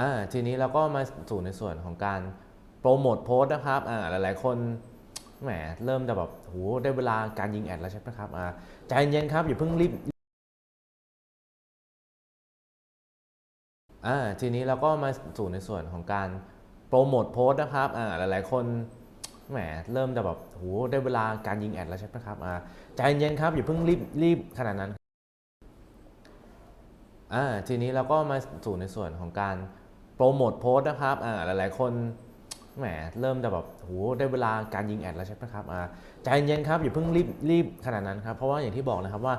อ่าทีนี้เราก็มาสู่ในส่วนของการโปรโมทโพสต์นะครับอ่าหลายๆ คนแหมเริ่มจะแบบโหได้เวลาการยิงแอดแล้วใช่ไหมครับอ่าใจเย็นๆครับอย่าเพิ่งรีบอ่าทีนี้เราก็มาสู่ในส่วนของการโปรโมทโพสต์นะครับอ่าหลายๆ คนแหมเริ่มจะแบบโหได้เวลาการยิงแอดแล้วใช่ไหมครับอ่าใจเย็นๆครับอย่าเพิ่งรีบรีบขนาดนั้นอ่าทีนี้เราก็มาสู่ในส่วนของการ โปรโมทโพสต์นะครับอ่าหลายๆคนแหมเริ่มจะแบบโหได้เวลาการยิงแอดแล้วใช่ไหมครับอ่าใจเย็นครับอย่าเพิ่งรีบรีบขนาดนั้นครับเพราะว่าอย่างที่บอกนะครับว่า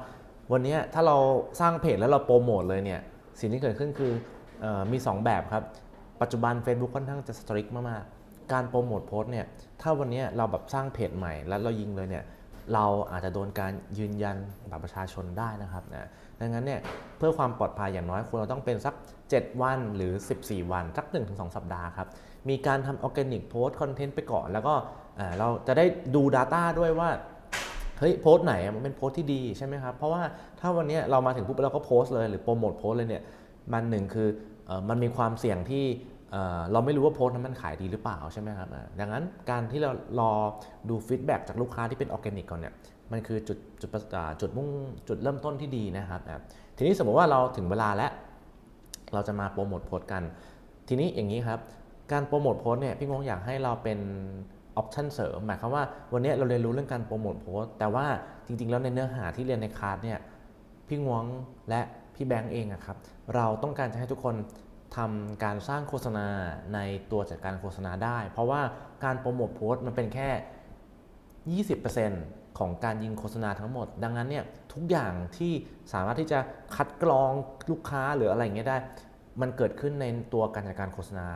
วันนี้ถ้าเราสร้างเพจแล้วเราโปรโมทเลยเนี่ยสิ่งที่เกิดขึ้นคือเออมี 2 แบบครับ ปัจจุบัน Facebook ค่อนข้างจะสตริกมากๆ การโปรโมทโพสต์เนี่ยถ้าวันนี้เราแบบสร้างเพจใหม่แล้วเรายิงเลยเนี่ย เราอาจจะโดนการยืนยันบัตรประชาชนได้นะครับนะดังนั้นเนี่ยเพื่อความปลอดภัยอย่างน้อยควรเราต้องเป็นสัก 7 วันหรือ 14 วันสัก 1-2 สัปดาห์ครับ มีการทำออร์แกนิกโพสต์คอนเทนต์ไปก่อน แล้วก็เราจะได้ดู Data ด้วยว่าเฮ้ยโพสต์ไหนมันเป็นโพสต์ที่ดีใช่ไหมครับ เพราะว่าถ้าวันนี้เรามาถึงปุ๊บเราก็โพสต์เลยหรือโปรโมทโพสต์เลยเนี่ยมันหนึ่งคืออมันมีความเสี่ยงที่ เราไม่รู้ว่าโพสต์นั้นมันขายดีหรือเปล่าใช่ไหมครับดังนั้นการที่เรารอดูฟีดแบ็จากลูกค้าที่เป็นออร์แกนิกก่อนเนี่ยมันคือจุดจุดจุดมุ่งจุดเริ่มต้นที่ดีนะครับทีนี้สมมติว่าเราถึงเวลาแล้วเราจะมาโปรโมทโพสต์กัน ทีนี้อย่างนี้ครับ การโปรโมทโพสต์เนี่ยพี่งงอยากให้เราเป็นออปชันเสริมหมายความว่าวันนี้เราเรียนรู้เรื่องการโปรโมทโพสต์แต่ว่าจริง ๆ แล้วในเนื้อหาที่เรียนในคลาสเนี่ยพี่งวงและพี่แบงก์เองอะครับเราต้องการจะให้ทุกคน ทำการสร้างโฆษณาในตัวจัดการโฆษณาได้ เพราะว่าการโปรโมทโพสต์มันเป็นแค่ 20%ของการยิงโฆษณาทั้งหมด ดังนั้นเนี่ยทุกอย่างที่สามารถที่จะคัดกรองลูกค้าหรืออะไรเงี้ยได้ มันเกิดขึ้นในตัวการจัดการโฆษณา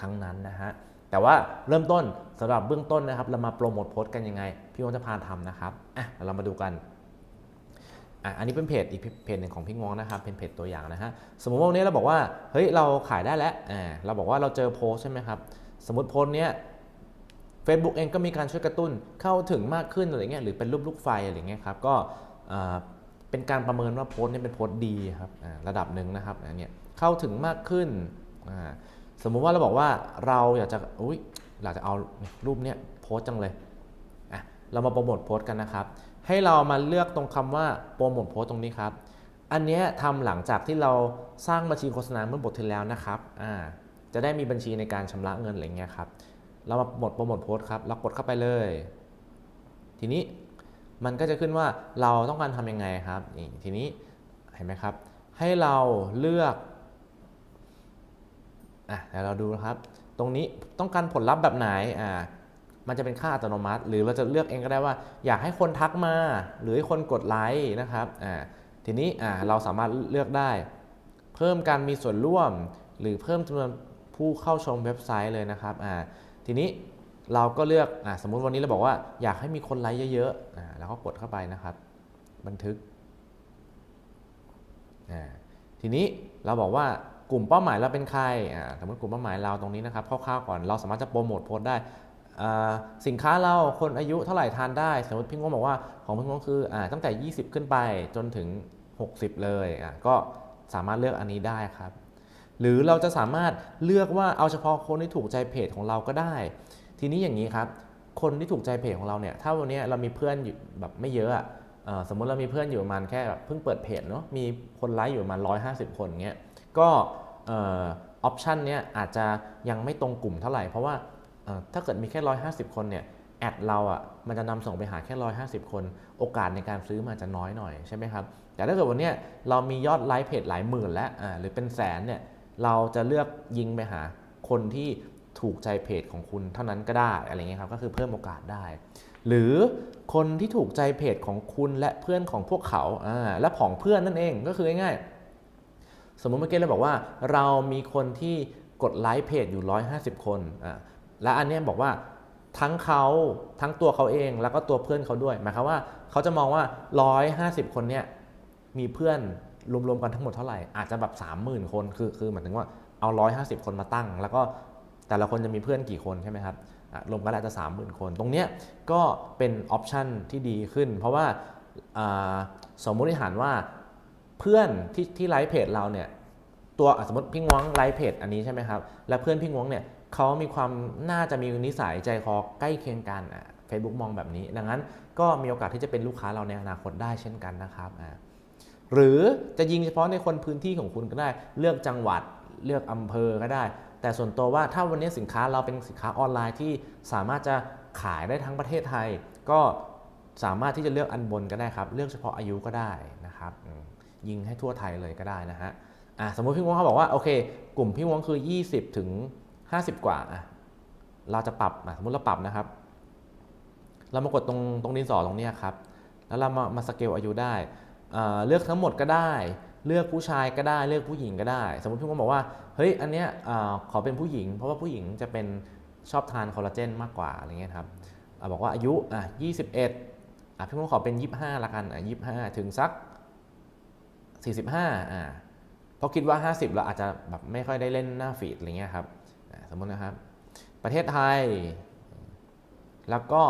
ทั้งนั้นนะฮะแต่ว่าเริ่มต้นสำหรับเบื้องต้นนะครับ เรามาโปรโมทโพสต์กันยังไง พี่วงจะพาทำนะครับอะเรามาดูกัน อะอันนี้เป็นเพจอีกเพจหนึ่งของพี่งวงนะครับเป็นเพจตัวอย่างนะฮะสมมติว่าวันนี้เราบอกว่าเฮ้ยเราขายได้แล้วอ่าเราบอกว่าเราเจอโพสใช่ไหมครับสมมติโพสเนี้ย Facebook เองก็มีการช่วยกระตุ้นเข้าถึงมากขึ้นอะไรเงี้ยหรือเป็นรูปลูกไฟอะไรเงี้ยครับก็อ่าเป็นการประเมินว่าโพสต์นี้เป็นโพสดีครับอ่าระดับหนึ่งนะครับอันเนี้ยเข้าถึงมากขึ้นอ่าสมมุติว่าเราบอกว่าเราอยากจะอุ้ยอยากจะเอารูปเนี้ยโพสจังเลยอะเรามาโปรโมทโพสกันนะครับ ให้เรามาเลือกตรงคำว่าโปรโมทโพสตตรงนี้ครับ อันนี้ทำหลังจากที่เราสร้างบัญชีโฆษณาเมื่อบทที่แล้วนะครับอ่าจะได้มีบัญชีในการชำระเงินอะไรเงี้ยครับเรามาหมดโปรโมทโพสต์ครับเรากดเข้าไปเลย ทีนี้มันก็จะขึ้นว่าเราต้องการทำยังไงครับนี่ทีนี้เห็นไหมครับ ให้เราเลือกอะเดี๋ยวเราดูนะครับ ตรงนี้ต้องการผลลัพธ์แบบไหนอ่า มันจะเป็นค่าอัตโนมัติ หรือเราจะเลือกเองก็ได้ว่า อยากให้คนทักมา หรือให้คนกดไลค์นะครับอ่าทีนี้อ่าเราสามารถเลือกได้ เพิ่มการมีส่วนร่วม หรือเพิ่มจำนวนผู้เข้าชมเว็บไซต์เลยนะครับอ่าทีนี้เราก็เลือกอาสมมุติวันนี้เราบอกว่าอยากให้มีคนไลค์เยอะๆอ่าแล้วก็กดเข้าไปนะครับ บันทึกอ่าทีนี้เราบอกว่ากลุ่มเป้าหมายเราเป็นใครอ่าสมมติกลุ่มเป้าหมายเราตรงนี้นะครับคร่าวๆก่อนเราสามารถจะโปรโมทโพสต์ได้ สินค้าเราคนอายุเท่าไหร่ทานได้ สมมติพี่งงบอกว่าของพี่งงคืออตั้งแต่ 20 ขึ้นไปจนถึง 60 เลยก็สามารถเลือกอันนี้ได้ครับ หรือเราจะสามารถเลือกว่าเอาเฉพาะคนที่ถูกใจเพจของเราก็ได้ ทีนี้อย่างนี้ครับ คนที่ถูกใจเพจของเราเนี่ยถ้าวันนี้เรามีเพื่อนอยู่แบบไม่เยอะอะสมมติเรามีเพื่อนอยู่ประมาณแค่เพิ่งเปิดเพจเนาะมีคนไลค์อยู่ประมาณ150 คนเงี้ยก็ออปชันเนี้ยอาจจะยังไม่ตรงกลุ่มเท่าไหร่เพราะว่า ถ้าเกิดมีแค่ 150 คนเนี่ยแอดเราอะมันจะนำส่งไปหาแค่ 150 คน โอกาสในการซื้อมันจะน้อยหน่อยใช่ไหมครับแต่ถ้าเกิดวันนี้เรามียอดไลค์เพจหลายหมื่นแล้วหรือเป็นแสนเนี่ยเราจะเลือกยิงไปหาคนที่ถูกใจเพจของคุณเท่านั้นก็ได้อะไรเงี้ยครับก็คือเพิ่มโอกาสได้ หรือคนที่ถูกใจเพจของคุณและเพื่อนของพวกเขาอ่าและของเพื่อนนั่นเองก็คือง่ายๆสมมุติเมื่อกี้เราบอกว่า เรามีคนที่กดไลค์เพจอยู่ 150 คนอ่า และอันนี้บอกว่าทั้งเขาทั้งตัวเขาเองแล้วก็ตัวเพื่อนเขาด้วยหมายความว่าเขาจะมองว่า 150 คนเนี่ยมีเพื่อนรวมๆกันทั้งหมดเท่าไหร่ อาจจะแบบ 30,000 คนคือคือหมายถึงว่าเอา 150 คนมาตั้ง แล้วก็แต่ละคนจะมีเพื่อนกี่คนใช่ไหมครับรวมกันแล้วจะ 30,000 คน ตรงเนี้ยก็เป็นออปชันที่ดีขึ้น เพราะว่าสมมติฐานว่าเพื่อนที่ที่ไลฟ์เพจเราเนี่ยตัวสมมติพี่งวงไลฟ์เพจอันนี้ใช่ไหมครับ และเพื่อนพี่งวงเนี่ย เขามีความน่าจะมีนิสัยใจคอใกล้เคียงกันอะเฟซบุ๊กมองแบบนี้ ดังนั้นก็มีโอกาสที่จะเป็นลูกค้าเราในอนาคตได้เช่นกันนะครับอ่าหรือจะยิงเฉพาะในคนพื้นที่ของคุณก็ได้ เลือกจังหวัดเลือกอำเภอก็ได้ แต่ส่วนตัวว่าถ้าวันนี้สินค้าเราเป็นสินค้าออนไลน์ที่สามารถจะขายได้ทั้งประเทศไทย ก็สามารถที่จะเลือกอันบนก็ได้ครับ เลือกเฉพาะอายุก็ได้นะครับยิงให้ทั่วไทยเลยก็ได้นะฮะอะสมมติพี่วงเขาบอกว่าโอเค กลุ่มพี่วงคือ 20 ถึง 50 กว่าอะเราจะปรับสมมติเราปรับนะครับ เรามากดตรงตรงดินสอตรงนี้ครับ แล้วเรามามาสเกลอายุได้เอ่อเลือกทั้งหมดก็ได้ เลือกผู้ชายก็ได้เลือกผู้หญิงก็ได้ สมมติพี่วงบอกว่าเฮ้ยอันเนี้ยขอเป็นผู้หญิง เพราะว่าผู้หญิงจะเป็นชอบทานคอลลาเจนมากกว่าอะไรเงี้ยครับอบอกว่าอายุอะ21อะพี่วงขอเป็น 25ละกันอะ25 ถึงสัก 45อ่าเพราะคิดว่า 50 เราอาจจะแบบไม่ค่อยได้เล่นหน้าฟีดอะไรเงี้ยครับ สมมตินะครับ ประเทศไทย แล้วก็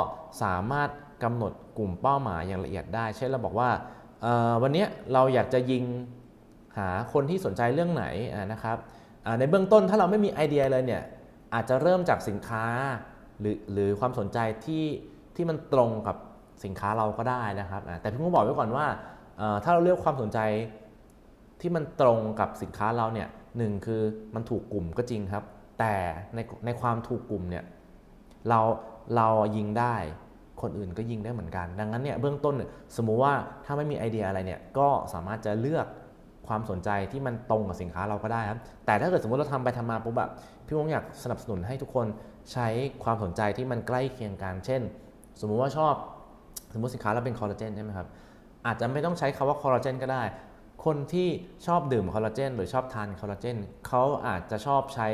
สามารถกำหนดกลุ่มเป้าหมายอย่างละเอียดได้ เช่นเราบอกว่าวันนี้เราอยากจะยิงหาคนที่สนใจเรื่องไหนนะครับในเบื้องต้นถ้าเราไม่มีไอเดียเลยเนี่ยอาจจะเริ่มจากสินค้าหรือหรือความสนใจที่ที่มันตรงกับสินค้าเราก็ได้นะครับ แต่พี่ก็บอกไว้ก่อนว่าถ้าเราเลือกความสนใจที่มันตรงกับสินค้าเราเนี่ยหนึ่งคือมันถูกกลุ่มก็จริงครับ แต่ในในความถูกกลุ่มเนี่ยเราเรายิงได้คนอื่นก็ยิงได้เหมือนกัน ดังนั้นเนี่ยเบื้องต้นสมมุติว่าถ้าไม่มีไอเดียอะไรเนี่ยก็สามารถจะเลือกความสนใจที่มันตรงกับสินค้าเราก็ได้ครับ แต่ถ้าเกิดสมมติเราทำไปทำมาปุ๊บแบบพี่วงอยากสนับสนุนให้ทุกคนใช้ความสนใจที่มันใกล้เคียงกัน เช่น สมมุติว่าชอบ สมมติสินค้าเราเป็นคอลลาเจนใช่ไหมครับ อาจจะไม่ต้องใช้คาว่าคอลลาเจนก็ได้ คนที่ชอบดื่มคอลลาเจนหรือชอบทานคอลลาเจนเขาอาจจะชอบใช้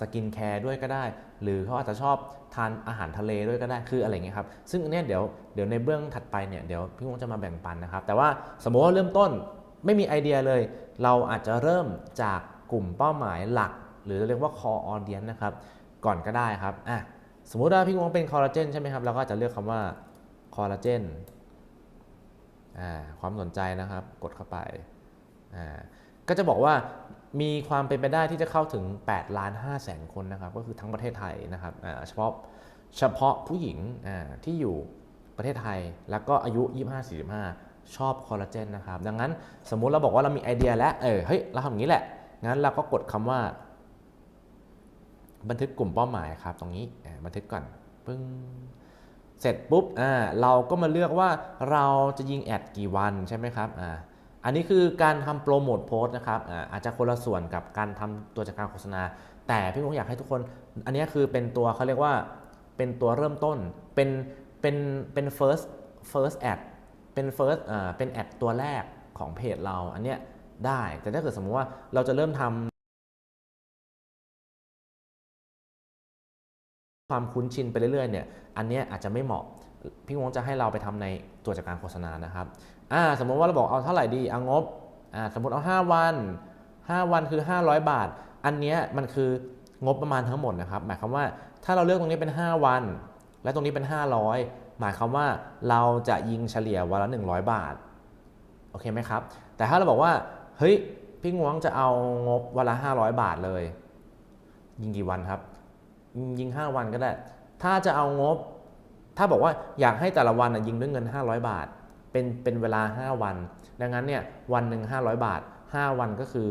สกินแคร์ด้วยก็ได้ หรือเขาอาจจะชอบทานอาหารทะเลด้วยก็ได้คืออะไรเงี้ยครับ ซึ่งอันเนี้ยเดี๋ยวเดี๋ยวในเบื้องถัดไปเนี่ยเดี๋ยวพี่วงจะมาแบ่งปันนะครับ แต่ว่าสมมติว่าเริ่มต้นไม่มีไอเดียเลย เราอาจจะเริ่มจากกลุ่มเป้าหมายหลัก หรือเรียกว่า core audience นะครับ ก่อนก็ได้ครับอะสมมุติว่าพี่วงเป็นคอลลาเจนใช่ไหมครับเราก็จจะเลือกคำว่าคอลลาเจนอ่าความสนใจนะครับ กดเข้าไปอ่าก็จะบอกว่า มีความเป็นไปได้ที่จะเข้าถึง8ล้าน5แสนคนนะครับ ก็คือทั้งประเทศไทยนะครับอ่าเฉพาะเฉพาะผู้หญิงอ่าที่อยู่ประเทศไทย แล้วก็อายุ 25-45 ชอบคอลลาเจนนะครับ ดังนั้นสมมุติเราบอกว่าเรามีไอเดียแล้ว เออ เฮ้ย เราทำอย่างนี้แหละ งั้นเราก็กดคำว่า บันทึกกลุ่มเป้าหมายครับ ตรงนี้อ่าบันทึกก่อน ปึ้ง เสร็จปุ๊บ อ่า เราก็มาเลือกว่าเราจะยิงแอดกี่วันใช่ไหมครับ อ่า อันนี้คือการทำโปรโมทโพสต์นะครับอาจจะคนละส่วนกับการทำตัวจัดการโฆษณา แต่พี่ผมอยากให้ทุกคน อันนี้คือเป็นตัวเขาเรียกว่าเป็นตัวเริ่มต้น เป็นเป็นเป็น first first ad เป็น first อ่าเป็นแอดตัวแรกของเพจเรา อันเนี้ยได้แต่ถ้าเกิดสมมติว่าเราจะเริ่มทำความคุ้นชินไปเรื่อยๆเนี่ยอันเนี้ยอาจจะไม่เหมาะ พี่วงจะให้เราไปทำในตัวจัดการโฆษณานะครับอ่าสมมติว่าเราบอกเอาเท่าไหร่ดีเอางบอ่าสมมติเอา 5 วัน 5 วันคือ 500 บาท อันเนี้ยมันคืองบประมาณทั้งหมดนะครับ หมายความว่าถ้าเราเลือกตรงนี้เป็น 5 วัน และตรงนี้เป็น 500 หมายความว่าเราจะยิงเฉลี่ยวันละ 100 บาทโอเคไหมครับ แต่ถ้าเราบอกว่าเฮ้ยพี่งวงจะเอางบวันละ 500 บาทเลย ยิงกี่วันครับ ยิง 5 วันก็ได้ ถ้าจะเอางบ ถ้าบอกว่าอยากให้แต่ละวันยิงด้วยเงิน 500 บาท เป็นเป็นเวลา 5 วัน ดังนั้นเนี่ยวันหนึ่ง500 บาท 5 วันก็คือ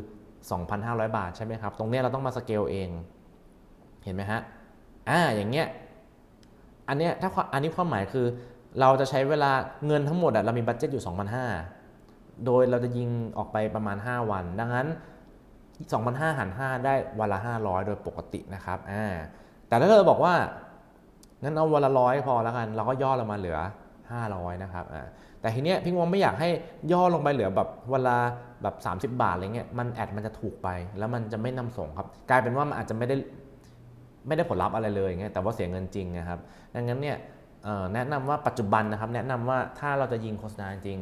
2,500 บาทใช่ไหมครับ ตรงนี้เราต้องมาสเกลเอง เห็นไหมฮะอ่าอย่างเงี้ยอันเนี้ยถ้าความอันนี้ความหมายคือเราจะใช้เวลาเงินทั้งหมดอะเรามีบัตเจ็ตอยู่ 2,500 โดยเราจะยิงออกไปประมาณ 5 วัน ดังนั้น 2,500หาร5ได้วันละ 500 โดยปกตินะครับอ่าแต่ถ้าเราบอกว่า งั้นเอาวันละร้อยพอแล้วกัน เราก็ย่อลงมาเหลือ 500 นะครับอ่าแต่ทีเนี้ยพี่งวงไม่อยากให้ย่อลงไปเหลือแบบวันละแบบ30 บาทอะไรเงี้ยมันแอดมันจะถูกไป แล้วมันจะไม่นำส่งครับ กลายเป็นว่ามันอาจจะไม่ได้ไม่ได้ผลลัพธ์อะไรเลยไงแต่ว่าเสียเงินจริงนะครับ ดังนั้นเนี่ยแนะนำว่าปัจจุบันนะครับ แนะนำว่าถ้าเราจะยิงโฆษณาจริง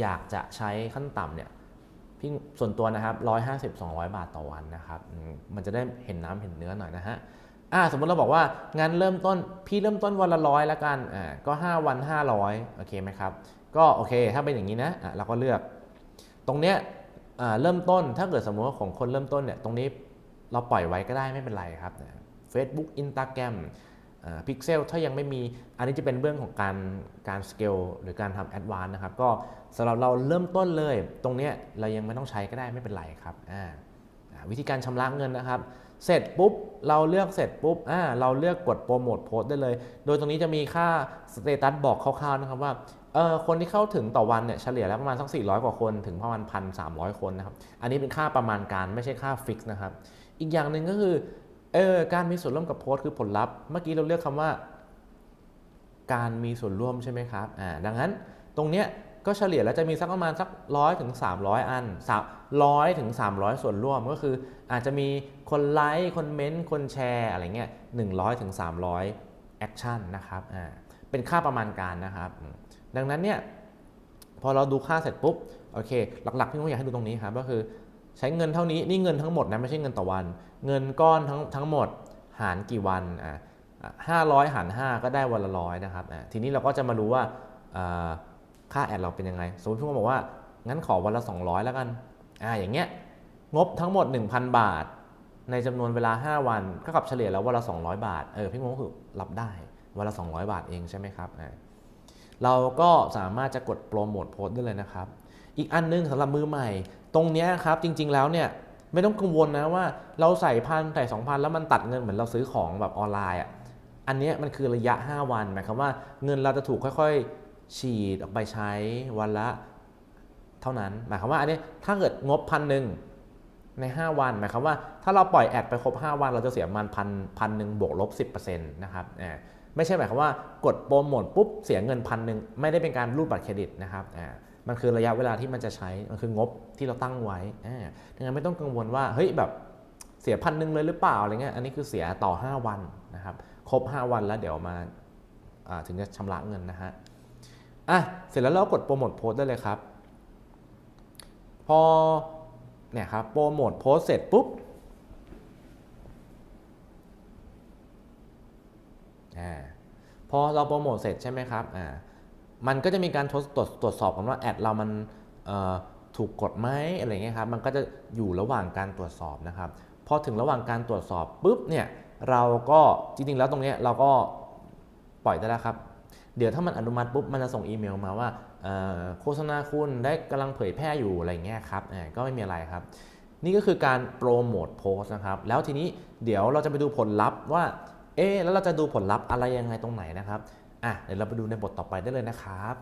อยากจะใช้ขั้นต่ำเนี่ยพี่ส่วนตัวนะครับ150 200 บาทต่อวันนะครับมมันจะได้เห็นน้ำเห็นเนื้อหน่อยนะฮะ อ่าสมมติเราบอกว่างั้นเริ่มต้นพี่เริ่มต้นวันละร้อยละกันอ่าก็ 5 วัน 500โอเคไหมครับก็โอเคถ้าเป็นอย่างนี้นะอะเราก็เลือก ตรงเนี้ยอ่าเริ่มต้นถ้าเกิดสมมติว่าของคนเริ่มต้นเนี่ยตรงนี้เราปล่อยไว้ก็ได้ไม่เป็นไรครับ Facebook Instagram พิกเซลถ้ายังไม่มีอันนี้จะเป็นเรื่องของการการสเกลหรือการทำแอดวานนะครับ ก็สำหรับเราเริ่มต้นเลย ตรงเนี้ยเรายังไม่ต้องใช้ก็ได้ไม่เป็นไรครับอ่าวิธีการชำระเงินนะครับ เสร็จปุ๊บเราเลือกเสร็จปุ๊บอ่าเราเลือกกดโปรโมทโพสได้เลย โดยตรงนี้จะมีค่าสเตตัสบอกคร่าวๆนะครับว่าเออคนที่เข้าถึงต่อวันเนี่ยเฉลี่ยแล้วประมาณสัก 400 กว่าคนถึงประมาณพันสามคนนะครับ อันนี้เป็นค่าประมาณการไม่ใช่ค่าฟิกนะครับ อีกอย่างหนึ่งก็คือเออการมีส่วนร่วมกับโพสต์คือผลลัพธ์ เมื่อกี้เราเลือกคำว่า การมีส่วนร่วมใช่ไหมครับอ่าดังนั้นตรงเนี้ยก็เฉลี่ยแล้วจะมีสักประมาณสักร้อยถึง300 อัน ร้อยถึง300 ส่วนร่วมก็คือ อาจจะมีคนไลค์คนเมนต์คนแชร์อะไรเงี้ย100ถึง300แอคชั่นนะครับอ่าเป็นค่าประมาณการนะครับ ดังนั้นเนี่ยพอเราดูค่าเสร็จปุ๊บโอเค หลักๆที่ผมอยากให้ดูตรงนี้ครับก็คือใช้เงินเท่านี้นี่เงินทั้งหมดนะไม่ใช่เงินต่อวัน เงินก้อนทั้งทั้งหมดหารกี่วันอ่าห้าร้อยหารห้าก็ได้วันละร้อยนะครับอ่าทีนี้เราก็จะมารู้ว่าอ่าค่าแอดเราเป็นยังไง สมมติพี่งบอกว่างั้นขอวันละ 200 แล้วกัน อ่าอย่างเงี้ยงบทั้งหมด 1,000 บาท ในจำนวนเวลา 5 วันก็กับเฉลี่ยแล้ววันละ 200 บาทเออพี่งงก็คือรับได้วันละ 200 บาทเองใช่ไหมครับอ่าเราก็สามารถจะกดโปรโมทโพสต์ได้เลยนะครับ อีกอันนึงสำหรับมือใหม่ ตรงเนี้ยครับจริง ๆ แล้วเนี่ยไม่ต้องกังวลนะว่าเราใส่พันใส่สองพันแล้วมันตัดเงินเหมือนเราซื้อของแบบออนไลน์อะอันเนี้ยมันคือระยะ 5 วันหมายความว่าเงินเราจะถูกค่อยๆ ฉีดออกไปใช้วันละ เท่านั้น หมายความว่าอันนี้ถ้าเกิดงบพันหนึ่งใน 5 วันหมายความว่าถ้าเราปล่อยแอดไปครบ 5 วันเราจะเสียมันพันพันหนึ่งบวกลบ 10%นะครับไม่ใช่หมายความว่ากดโปรโมทปุ๊บเสียเงินพันหนึ่งไม่ได้เป็นการรูดบัตรเครดิตนะครับมันคือระยะเวลาที่มันจะใช้ มันคืองบที่เราตั้งไว้ดังนั้นไม่ต้องกังวลว่าเฮ้ยแบบเสียพันหนึ่งเลยหรือเปล่าอะไรเงี้ยอันนี้คือเสียต่อ 5 วันนะครับครบ 5 วันแล้วเดี๋ยวมาาถึงจะชำระเงินนะฮะอะเสร็จแล้วเรากดโปรโมทโพสได้เลยครับ พอเนี่ยครับโปรโมทโพสเสร็จปุ๊บอ่าพอเราโปรโมทเสร็จใช่ไหมครับอ่ามันก็จะมีการทดตรวจตรวจสอบกันว่าแอดเรามันเอ่อถูกกดไหมอะไรเงี้ยครับ มันก็จะอยู่ระหว่างการตรวจสอบนะครับ พอถึงระหว่างการตรวจสอบปุ๊บเนี่ยเราก็จริงๆแล้วตรงเนี้ยเราก็ปล่อยได้แล้วครับ เดี๋ยวถ้ามันอนุมัติปุ๊บมันจะส่งอีเมลมาว่าโฆษณาคุณได้กำลังเผยแพร่อยู่อะไรเงี้ยครับก็ไม่มีอะไรครับ นี่ก็คือการโปรโมทโพสนะครับ แล้วทีนี้เดี๋ยวเราจะไปดูผลลัพธ์ว่าเอ๊แล้วเราจะดูผลลัพธ์อะไรยังไงตรงไหนนะครับอะเดี๋ยวเราไปดูในบทต่อไปได้เลยนะครับ